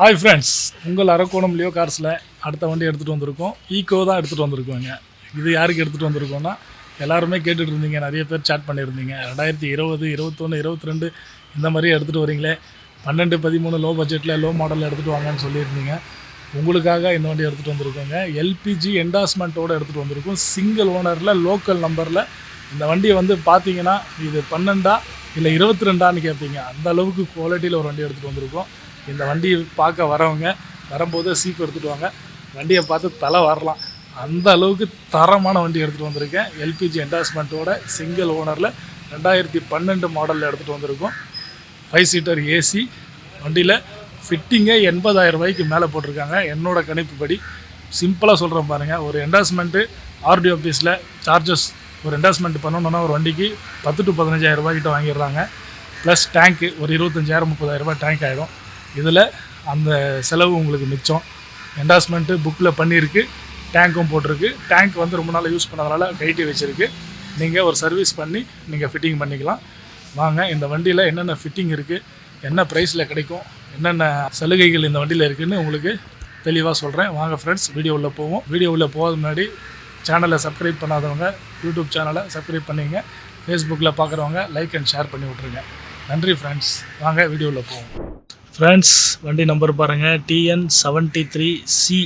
Hi friends உங்கள் Arakkonam Leo கார்ஸில் அடுத்த வண்டி எடுத்துகிட்டு வந்திருக்கோம். ஈகோ தான் எடுத்துகிட்டு வந்திருக்கோங்க. இது யாருக்கு எடுத்துகிட்டு வந்திருக்கோம்னா எல்லாருமே கேட்டுட்டு இருந்தீங்க. நிறைய பேர் சேட் பண்ணியிருந்தீங்க. ரெண்டாயிரத்தி இருபது இருபத்தொன்று இருபத்தி ரெண்டு இந்த மாதிரி எடுத்துகிட்டு வரீங்களே. பன்னெண்டு பதிமூணு லோ பட்ஜெட்டில் லோ மாடலில் எடுத்துகிட்டு வாங்கன்னு சொல்லியிருந்தீங்க. உங்களுக்காக இந்த வண்டி எடுத்துகிட்டு வந்திருக்கோங்க. எல்பிஜி என்டாஸ்மெண்ட்டோடு எடுத்துகிட்டு வந்திருக்கோம். சிங்கிள் ஓனரில் லோக்கல் நம்பரில் இந்த வண்டியை வந்து பார்த்தீங்கன்னா இது பன்னெண்டா இல்லை இருபத்தி ரெண்டான்னு கேட்பீங்க அந்த அளவுக்கு குவாலிட்டியில் ஒரு வண்டி எடுத்துகிட்டு வந்திருக்கோம். இந்த வண்டியை பார்க்க வரவங்க வரும்போது சீப்பு எடுத்துகிட்டு வாங்க. வண்டியை பார்த்து தலை வரலாம். அந்த அளவுக்கு தரமான வண்டி எடுத்துகிட்டு வந்திருக்கேன். எல்பிஜி என்டாஸ்மெண்ட்டோட சிங்கிள் ஓனரில் ரெண்டாயிரத்தி பன்னெண்டு மாடலில் எடுத்துகிட்டு வந்திருக்கோம். ஃபைவ் சீட்டர் ஏசி வண்டியில் ஃபிட்டிங்கே எண்பதாயிரம் ரூபாய்க்கு மேலே போட்டிருக்காங்க. என்னோட கணிப்புப்படி சிம்பிளாக சொல்கிறேன் பாருங்கள் ஒரு என்டாஸ்மெண்ட்டு ஆர்டி ஆஃபீஸில் சார்ஜஸ் ஒரு என்டாஸ்மெண்ட் பண்ணணுன்னா ஒரு வண்டிக்கு பத்து டு பதினஞ்சாயிரம் ரூபாய்க்கிட்ட வாங்கிடுறாங்க. ப்ளஸ் டேங்க்கு ஒரு இருபத்தஞ்சாயிரம் முப்பதாயிரரூபா டேங்க் ஆகிடும் இதில் அந்த செலவு உங்களுக்கு மிச்சம். என்டாஸ்மெண்ட்டு புக்கில் பண்ணியிருக்கு டேங்க்கும் போட்டிருக்கு. டேங்க் வந்து ரொம்ப நாள் யூஸ் பண்ணதுனால கைட்டி வச்சுருக்கு. நீங்கள் ஒரு சர்வீஸ் பண்ணி நீங்கள் ஃபிட்டிங் பண்ணிக்கலாம். வாங்க இந்த வண்டியில் என்னென்ன ஃபிட்டிங் இருக்குது என்ன ப்ரைஸில் கிடைக்கும் என்னென்ன சலுகைகள் இந்த வண்டியில் இருக்குதுன்னு உங்களுக்கு தெளிவாக சொல்கிறேன் வாங்க ஃப்ரெண்ட்ஸ் வீடியோ போவோம். வீடியோ உள்ள போகிறது முன்னாடி சேனலை சப்ஸ்கிரைப் பண்ணாதவங்க யூடியூப் சேனலை சப்ஸ்கிரைப் பண்ணிங்க ஃபேஸ்புக்கில் பார்க்குறவங்க லைக் அண்ட் ஷேர் பண்ணி விட்ருங்க நன்றி ஃப்ரெண்ட்ஸ் வாங்க வீடியோவில் போவோம். ஃப்ரெண்ட்ஸ் வண்டி நம்பர் பாருங்கள் டிஎன் செவன்ட்டி த்ரீ சி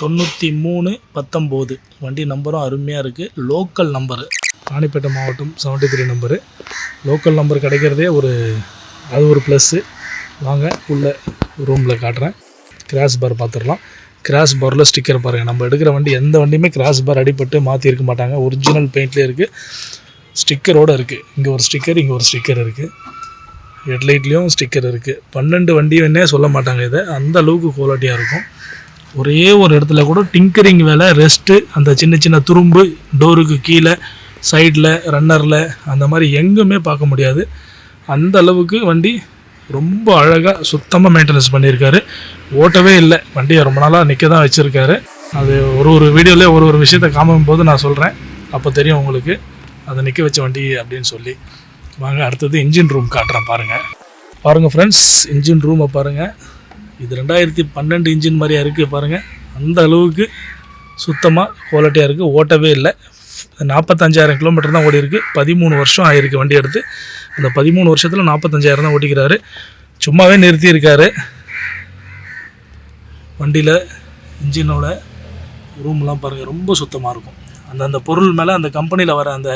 தொண்ணூற்றி மூணு பத்தொம்போது. வண்டி நம்பரும் அருமையாக இருக்குது லோக்கல் நம்பரு ராணிப்பேட்டை மாவட்டம் seventy three number local number கிடைக்கிறதே ஒரு அது ஒரு ப்ளஸ்ஸு வாங்க உள்ள ரூமில் காட்டுறேன். கிராஸ் பார் பார்த்துடலாம் கிராஸ் பாரில் ஸ்டிக்கர் பாருங்கள் நம்ம எடுக்கிற வண்டி எந்த வண்டியுமே கிராஸ் பார் அடிப்பட்டு மாற்றி இருக்க மாட்டாங்க. ஒரிஜினல் பெயிண்ட்லேயே இருக்குது ஸ்டிக்கரோடு இருக்குது இங்கே ஒரு ஸ்டிக்கர் இங்கே ஒரு ஸ்டிக்கர் இருக்குது ஹெட்லைட்லேயும் ஸ்டிக்கர் இருக்குது பன்னெண்டு வண்டியுன்னே சொல்ல மாட்டாங்க இதை. அந்த அளவுக்கு குவாலிட்டியாக இருக்கும். ஒரே ஒரு இடத்துல கூட டிங்கரிங் வேலை ரெஸ்ட்டு அந்த சின்ன சின்ன துரும்பு டோருக்கு கீழே சைடில் ரன்னரில் அந்த மாதிரி எங்குமே பார்க்க முடியாது. அந்த அளவுக்கு வண்டி ரொம்ப அழகாக சுத்தமாக மெயின்டெனன்ஸ் பண்ணியிருக்காரு. ஓட்டவே இல்லை. வண்டியை ரொம்ப நாளாக நிற்க தான் வச்சுருக்காரு. அது ஒரு ஒரு வீடியோலேயே ஒரு ஒரு விஷயத்தை காமிக்கும் போது நான் சொல்கிறேன் அப்போ தெரியும் உங்களுக்கு. அதை நிற்க வச்ச வண்டி அப்படின்னு சொல்லி. வாங்க அடுத்தது இன்ஜின் ரூம் காட்டுறேன் பாருங்கள் பாருங்கள் ஃப்ரெண்ட்ஸ் இன்ஜின் ரூமை பாருங்கள் இது ரெண்டாயிரத்தி பன்னெண்டு இன்ஜின் மாதிரியா இருக்குது பாருங்கள் அந்த அளவுக்கு சுத்தமாக குவாலிட்டியாக இருக்குது ஓட்டவே இல்லை. நாற்பத்தஞ்சாயிரம் கிலோமீட்டர் தான் ஓடிருக்கு பதிமூணு வருஷம் ஆயிருக்கு வண்டி எடுத்து. அந்த பதிமூணு வருஷத்தில் நாற்பத்தஞ்சாயிரம் தான் ஓட்டிக்கிறாரு. சும்மாவே நிறுத்தியிருக்காரு. வண்டியில் இன்ஜினோட ரூம்லாம் பாருங்கள் ரொம்ப சுத்தமாக இருக்கும். அந்த அந்த பொருள் மேலே அந்த கம்பெனியில் வர அந்த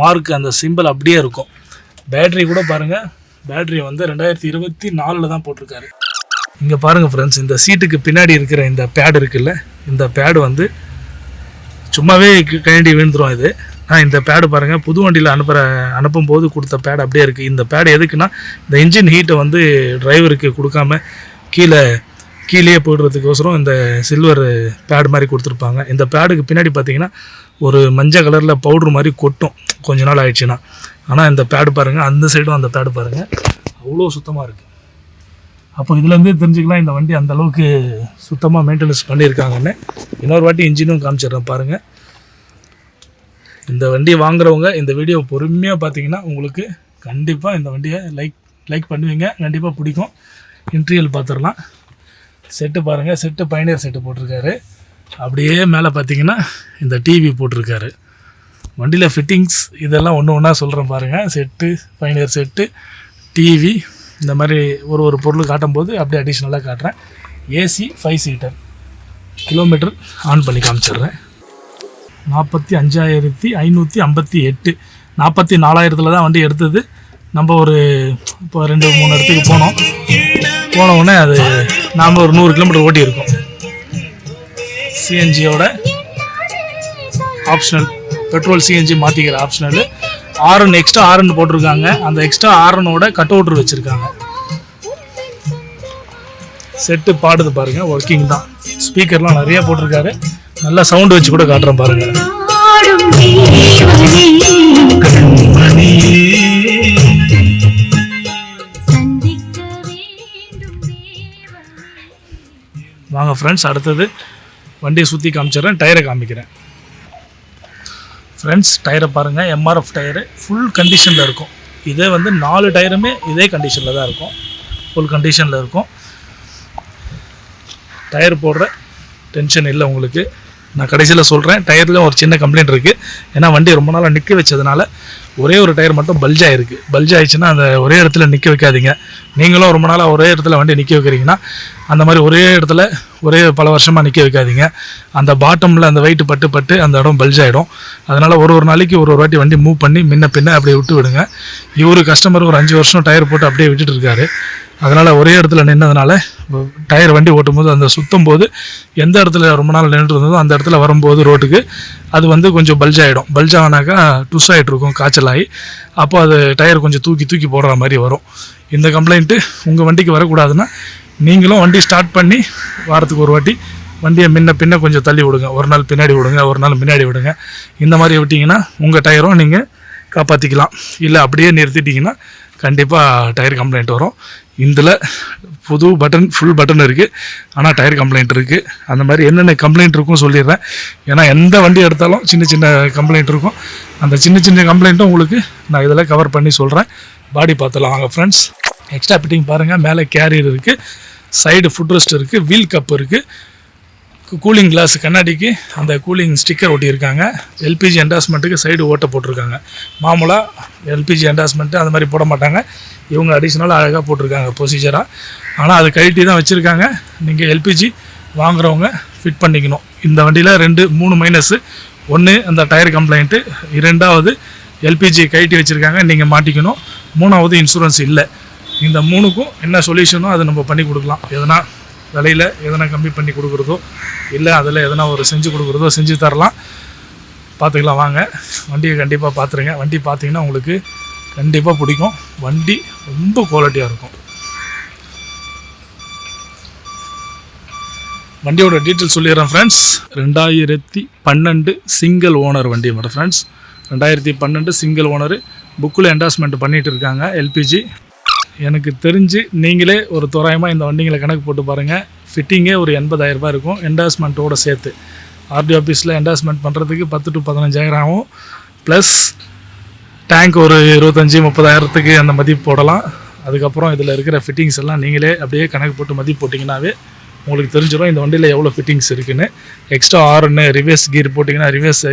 மார்க் அந்த சிம்பிள் அப்படியே இருக்கும். பேட்ரி கூட பாருங்கள் பேட்ரி வந்து ரெண்டாயிரத்தி இருபத்தி நாலில் தான் போட்டிருக்காரு. இங்கே பாருங்கள் ஃப்ரெண்ட்ஸ் இந்த சீட்டுக்கு பின்னாடி இருக்கிற இந்த பேடு இருக்குல்ல இந்த பேடு வந்து சும்மாவே கழண்டி விழுந்துடும் இது. நான் இந்த பேடு பாருங்கள் புது வண்டியில் அனுப்புகிற அனுப்பும் போது கொடுத்த பேடு அப்படியே இருக்குது இந்த பேடு எதுக்குன்னா இந்த இன்ஜின் ஹீட்டை வந்து டிரைவருக்கு கொடுக்காம கீழே கீழேயே போயிடுறதுக்கோசரம் இந்த சில்வர் பேடு மாதிரி கொடுத்துருப்பாங்க. இந்த பேடுக்கு பின்னாடி பார்த்தீங்கன்னா ஒரு மஞ்சள் கலரில் பவுட்ரு மாதிரி கொட்டும். கொஞ்ச நாள் ஆயிடுச்சுன்னா. ஆனால் இந்த பேடு பாருங்கள் அந்த சைடும் அந்த பேடு பாருங்கள் அவ்வளோ சுத்தமாக இருக்குது அப்போ இதுலேருந்தே தெரிஞ்சுக்கலாம் இந்த வண்டி அந்த அளவுக்கு சுத்தமாக மெயின்டெனன்ஸ் பண்ணியிருக்காங்கன்னு. இன்னொரு வாட்டி இன்ஜினும் காமிச்சிடுறேன் பாருங்கள் இந்த வண்டி வாங்குறவங்க இந்த வீடியோ பொறுமையாக பார்த்தீங்கன்னா உங்களுக்கு கண்டிப்பாக இந்த வண்டியை லைக் லைக் பண்ணுவீங்க. கண்டிப்பாக பிடிக்கும். இன்ட்ரியல் பார்த்துடலாம். செட்டு பாருங்கள் செட்டு பைனியர் செட்டு போட்டிருக்காரு. அப்படியே மேலே பார்த்தீங்கன்னா இந்த டிவி போட்டிருக்காரு. வண்டியில் ஃபிட்டிங்ஸ் இதெல்லாம் ஒன்று ஒன்றா சொல்கிறேன் பாருங்கள் செட்டு பைனியர் செட்டு டிவி இந்த மாதிரி ஒரு ஒரு பொருள் காட்டும்போது அப்படியே அடிஷ்னலாக காட்டுறேன். AC five seater kilometre on பண்ணி காமிச்சிடுறேன். நாற்பத்தி அஞ்சாயிரத்தி ஐநூற்றி ஐம்பத்தி எட்டு. நாற்பத்தி நாலாயிரத்தில் தான் வண்டி எடுத்தது. நம்ம ஒரு இப்போ ரெண்டு மூணு இடத்துக்கு போனோம். போன உடனே அது நாம் ஒரு நூறு கிலோமீட்டர் ஓட்டி இருக்கோம் சிஎன்ஜியோட ஆப்ஷனல் பெட்ரோல் சிஎன்ஜி மாற்றிக்கிற ஆப்ஷனல் ஆரன் எக்ஸ்ட்ரா ஆரன் போட்டிருக்காங்க. அந்த எக்ஸ்ட்ரா ஆரனோட கட் அவுட்ரு வச்சுருக்காங்க. செட்டு பாடுது பாருங்க. ஒர்க்கிங் தான். ஸ்பீக்கர்லாம் நிறைய போட்டிருக்காரு. நல்லா சவுண்ட் வச்சு கூட காட்டுறேன் பாருங்க. ஆடும் தேவனே சந்திக்க வேண்டும் தேவனே. வாங்க ஃப்ரெண்ட்ஸ் அடுத்தது. வண்டியை சுற்றி காமிச்சிடுறேன் டயரை காமிக்கிறேன். ஃப்ரெண்ட்ஸ் டயரை பாருங்கள் எம்ஆர்எஃப் டயரு ஃபுல் கண்டிஷனில் இருக்கும். இதே வந்து நாலு டயருமே இதே கண்டிஷனில் தான் இருக்கும். ஃபுல் கண்டிஷனில் இருக்கும். டயர் போடுற டென்ஷன் இல்லை உங்களுக்கு. நான் கடைசியில் சொல்கிறேன் டயரில் ஒரு சின்ன கம்ப்ளைண்ட் இருக்குது ஏன்னா வண்டி ரொம்ப நாளாக நிற்க வச்சதுனால ஒரே ஒரு டயர் மட்டும் பல்ஜ் ஆயிருக்கு. பல்ஜ் ஆயிடுச்சுன்னா அந்த ஒரே இடத்துல நிற்க வைக்காதீங்க. நீங்களும் ரொம்ப நாளாக ஒரே இடத்துல வண்டி நிற்க வைக்கிறீங்கன்னா அந்த மாதிரி ஒரே இடத்துல ஒரே பல வருஷமாக நிற்க வைக்காதீங்க. அந்த பாட்டமில் அந்த வெயிட் பட்டு பட்டு அந்த இடம் பல்ஜ் ஆகிடும் அதனால் ஒரு ஒரு நாளைக்கு ஒரு ஒரு வாட்டி வண்டி மூவ் பண்ணி முன்ன பின்ன அப்படியே விட்டு விடுங்க இவரு கஸ்டமர் ஒரு அஞ்சு வருஷம் டயர் போட்டு அப்படியே விட்டுட்டு இருக்காரு. அதனால் ஒரே இடத்துல நின்னதுனால டயர் வண்டி ஓட்டும் போது அந்த சுத்தும் போது எந்த இடத்துல ரொம்ப நாள் நின்றுட்டு இருந்ததோ அந்த இடத்துல வரும்போது ரோட்டுக்கு அது வந்து கொஞ்சம் பல்ஜ் ஆகிடும் பல்ஜ் ஆனாக்கா டுஸ் ஆகிட்டு இருக்கும் காய்ச்சலாகி. அப்போ அது டயர் கொஞ்சம் தூக்கி தூக்கி போடுற மாதிரி வரும். இந்த கம்ப்ளைண்ட்டு உங்கள் வண்டிக்கு வரக்கூடாதுன்னா நீங்களும் வண்டி ஸ்டார்ட் பண்ணி வாரத்துக்கு ஒரு வாட்டி வண்டியை முன்ன பின்ன கொஞ்சம் தள்ளி விடுங்க. ஒரு நாள் பின்னாடி விடுங்க ஒரு நாள் முன்னாடி விடுங்க. இந்த மாதிரி விட்டிங்கன்னா உங்கள் டயரும் நீங்கள் காப்பாற்றிக்கலாம் இல்லை அப்படியே நிறுத்திட்டிங்கன்னா கண்டிப்பாக டயர் கம்ப்ளைண்ட் வரும். இதில் புது பட்டன் ஃபுல் பட்டன் இருக்குது ஆனால் டயர் கம்ப்ளைண்ட் இருக்குது அந்த மாதிரி என்னென்ன கம்ப்ளைண்ட் இருக்கும் சொல்லிடுறேன். ஏன்னா எந்த வண்டி எடுத்தாலும் சின்ன சின்ன கம்ப்ளைண்ட் இருக்கும். அந்த சின்ன சின்ன கம்ப்ளைண்ட்டும் உங்களுக்கு நான் இதில் கவர் பண்ணி சொல்கிறேன் பாடி பார்த்துலாம் வாங்க ஃப்ரெண்ட்ஸ் எக்ஸ்ட்ரா ஃபிட்டிங் பாருங்கள் மேலே கேரியர் இருக்குது சைடு ஃபுட் ரெஸ்ட் இருக்குது வீல் கப் இருக்குது கூலிங் கிளாஸ் கண்ணாடிக்கு அந்த கூலிங் ஸ்டிக்கர் ஒட்டியிருக்காங்க. எல்பிஜி என்டாஸ்மெண்ட்டுக்கு சைடு ஓட்டை போட்டிருக்காங்க. மாமூலாக எல்பிஜி என்டாஸ்மெண்ட்டு அந்த மாதிரி போட மாட்டாங்க. இவங்க அடிஷ்னலாக அழகாக போட்டிருக்காங்க ப்ரொசீஜராக ஆனால் அது கழட்டி தான் வச்சுருக்காங்க. நீங்கள் எல்பிஜி வாங்குறவங்க ஃபிட் பண்ணிக்கணும். இந்த வண்டியில் ரெண்டு மூணு மைனஸு ஒன்று அந்த டயர் கம்ப்ளைண்ட்டு இரண்டாவது எல்பிஜி கழட்டி வச்சுருக்காங்க. நீங்கள் மாட்டிக்கணும். மூணாவது இன்சூரன்ஸ் இல்லை. இந்த மூணுக்கும் என்ன சொல்யூஷனோ அதை நம்ம பண்ணி கொடுக்கலாம். எதனா விலையில் எதனா கம்மி பண்ணி கொடுக்குறதோ இல்லை அதில் எதனா ஒரு செஞ்சு கொடுக்குறதோ செஞ்சு தரலாம். பார்த்துக்கலாம் வாங்க. வண்டியை கண்டிப்பாக பார்த்துருங்க. வண்டி பார்த்தீங்கன்னா உங்களுக்கு கண்டிப்பாக பிடிக்கும். வண்டி ரொம்ப குவாலிட்டியாக இருக்கும். வண்டியோட டீட்டெயில் சொல்லிடுறேன் ஃப்ரெண்ட்ஸ் ரெண்டாயிரத்தி பன்னெண்டு சிங்கிள் ஓனர் வண்டி மேடம் ஃப்ரெண்ட்ஸ் ரெண்டாயிரத்தி பன்னெண்டு சிங்கிள் ஓனர் புக்கில் என்டாஸ்மெண்ட் பண்ணிகிட்டு இருக்காங்க எல்பிஜி எனக்கு தெரிஞ்சு நீங்களே ஒரு தோராயமாக இந்த வண்டிங்களை கணக்கு போட்டு பாருங்கள் ஃபிட்டிங்கே ஒரு எண்பதாயிரரூபா ரூபாய் இருக்கும். என்டாஸ்மெண்ட்டோடு சேர்த்து. ஆர்டி ஆஃபீஸில் என்டாஸ்மெண்ட் பண்ணுறதுக்கு பத்து டு பதினஞ்சாயிரம் ஆகும். ப்ளஸ் டேங்க் ஒரு இருபத்தஞ்சி முப்பதாயிரத்துக்கு அந்த மதிப்பு போடலாம். அதுக்கப்புறம் இதில் இருக்கிற ஃபிட்டிங்ஸ் எல்லாம் நீங்களே அப்படியே கணக்கு போட்டு மதிப்பு போட்டிங்கனாவே உங்களுக்கு தெரிஞ்சிடும் இந்த வண்டியில் எவ்வளோ ஃபிட்டிங்ஸ் இருக்குன்னு. எக்ஸ்ட்ரா ஆர்னு ரிவர்ஸ் கீர் போட்டிங்கன்னா ரிவர்ஸ்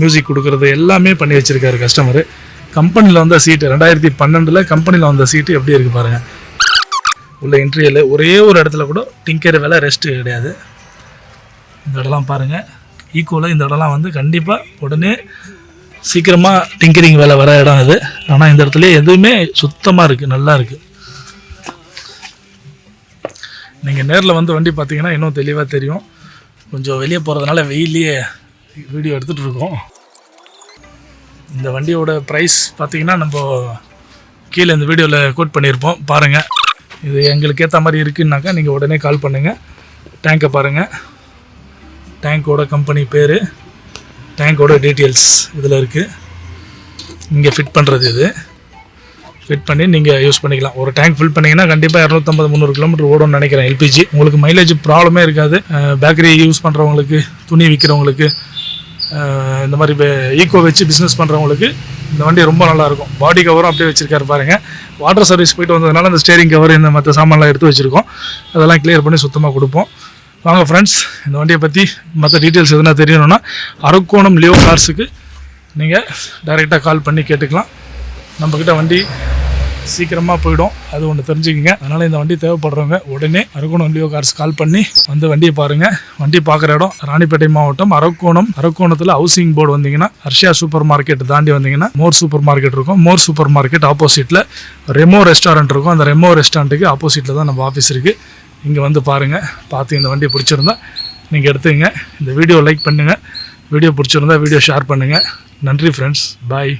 மியூசிக் கொடுக்குறது எல்லாமே பண்ணி வச்சுருக்காரு கஸ்டமரு கம்பெனியில் வந்த சீட்டு ரெண்டாயிரத்தி பன்னெண்டில் கம்பெனியில் வந்த சீட்டு எப்படி இருக்குது பாருங்கள் உள்ள இன்டர்வியூவில் ஒரே ஒரு இடத்துல கூட டிங்கர் வேலை ரெஸ்ட்டு கிடையாது. இந்த இடம்லாம் பாருங்கள் ஈக்குவலாக இந்த இடம்லாம் வந்து கண்டிப்பாக உடனே சீக்கிரமாக டிங்கரிங் வேலை வர இடம் இது ஆனால் இந்த இடத்துல எதுவுமே சுத்தமாக இருக்குது நல்லா இருக்குது நீங்கள் நேரில் வந்து வண்டி பார்த்தீங்கன்னா இன்னும் தெளிவாக தெரியும். கொஞ்சம் வெளியே போகிறதுனால வெயிலே வீடியோ எடுத்துகிட்டு இருக்கோம். இந்த வண்டியோட ப்ரைஸ் பார்த்தீங்கன்னா நம்ம கீழே இந்த வீடியோவில் கோட் பண்ணியிருப்போம். பாருங்கள் இது எங்களுக்கு ஏற்ற மாதிரி இருக்குன்னாக்கா நீங்கள் உடனே கால் பண்ணுங்கள் டேங்கை பாருங்கள் டேங்கோட கம்பெனி பேர் டேங்கோட டீட்டெயில்ஸ் இதில் இருக்குது இங்கே ஃபிட் பண்ணுறது இது. ஃபிட் பண்ணி நீங்கள் யூஸ் பண்ணிக்கலாம். ஒரு டேங்க் ஃபில் பண்ணிங்கன்னா கண்டிப்பாக இரநூத்தம்பது முந்நூறு கிலோமீட்டர் ஓடும்னு நினைக்கிறேன். எல்பிஜி உங்களுக்கு மைலேஜ் ப்ராப்ளமே இருக்காது. பேக்கரி யூஸ் பண்ணுறவங்களுக்கு துணி விற்கிறவங்களுக்கு இந்த மாதிரி ஈக்கோ வச்சு பிஸ்னஸ் பண்ணுறவங்களுக்கு இந்த வண்டி ரொம்ப நல்லாயிருக்கும். பாடி கவரும் அப்படியே வச்சுருக்காரு பாருங்கள் வாட்டர் சர்வீஸ் போயிட்டு வந்ததுனால இந்த ஸ்டேரிங் கவர் இந்த மற்ற சாமான்லாம் எடுத்து வச்சுருக்கோம். அதெல்லாம் கிளியர் பண்ணி சுத்தமாக கொடுப்போம். வாங்க ஃப்ரெண்ட்ஸ் இந்த வண்டியை பற்றி மற்ற டீட்டெயில்ஸ் எதுனா தெரியணும்னா அரக்கோணம் லியோ கார்ஸுக்கு நீங்கள் டைரெக்டாக கால் பண்ணி கேட்டுக்கலாம். நம்மக்கிட்ட வண்டி சீக்கிரமாக போயிடும். அது ஒன்று தெரிஞ்சுக்கங்க. அதனால் இந்த வண்டி தேவைப்படுறவங்க உடனே அரக்கோணம் லியோ கார்ஸ் கால் பண்ணி வந்து வண்டியை பாருங்கள் வண்டி பார்க்குற இடம் ராணிப்பேட்டை மாவட்டம் அரக்கோணம். அரக்கோணத்தில் ஹவுசிங் போர்டு வந்தீங்கன்னா ஹர்ஷியா சூப்பர் மார்க்கெட் தாண்டி வந்தீங்கன்னா மோர் சூப்பர் மார்க்கெட் இருக்கும். மோர் சூப்பர் மார்க்கெட் ஆப்போசிட்டில் ரெமோ ரெஸ்டாரண்ட் இருக்கும். அந்த ரெமோ ரெஸ்டாரண்ட்டுக்கு ஆப்போசிட்டில் தான் நம்ம ஆஃபீஸ் இருக்குது இங்கே வந்து பாருங்கள் பார்த்து இந்த வண்டி பிடிச்சிருந்தா நீங்கள் எடுத்துங்க இந்த வீடியோ லைக் பண்ணுங்கள் வீடியோ பிடிச்சிருந்தா வீடியோ ஷேர் பண்ணுங்கள் நன்றி ஃப்ரெண்ட்ஸ் பாய்